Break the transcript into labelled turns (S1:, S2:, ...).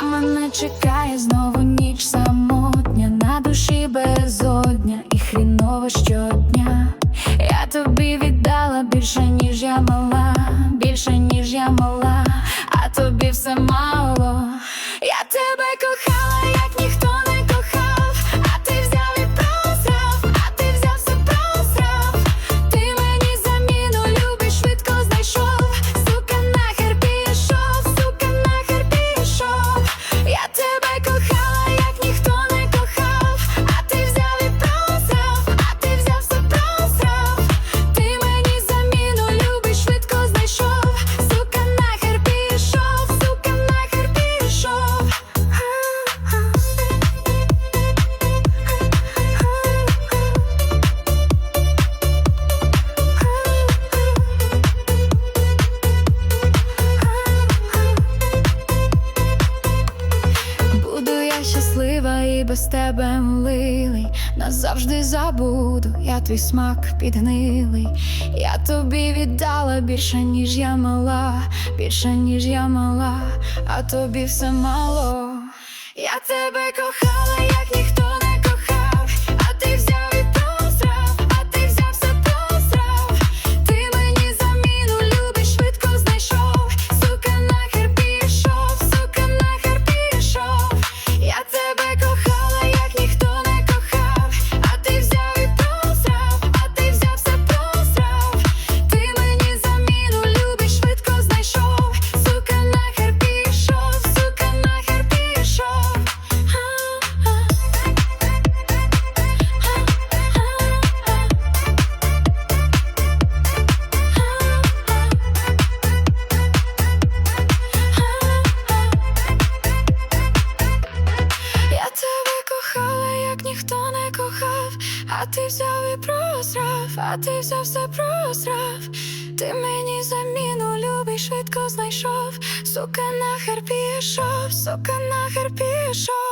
S1: А мене чекає знову ніч самотня, на душі безодня і хріново щодня. Я тобі віддала більше, ніж я мала, більше, ніж я мала, щаслива і без тебе милий Назавжди забуду, я твій смак підгнилий. Я тобі віддала більше, ніж я мала, більше, ніж я мала, а тобі все мало. Я тебе кохала, а ти взяв і просрав, а ти взяв все просрав. Ти мені заміну любий, швидко знайшов. Сука, нахер пішов, сука, нахер пішов.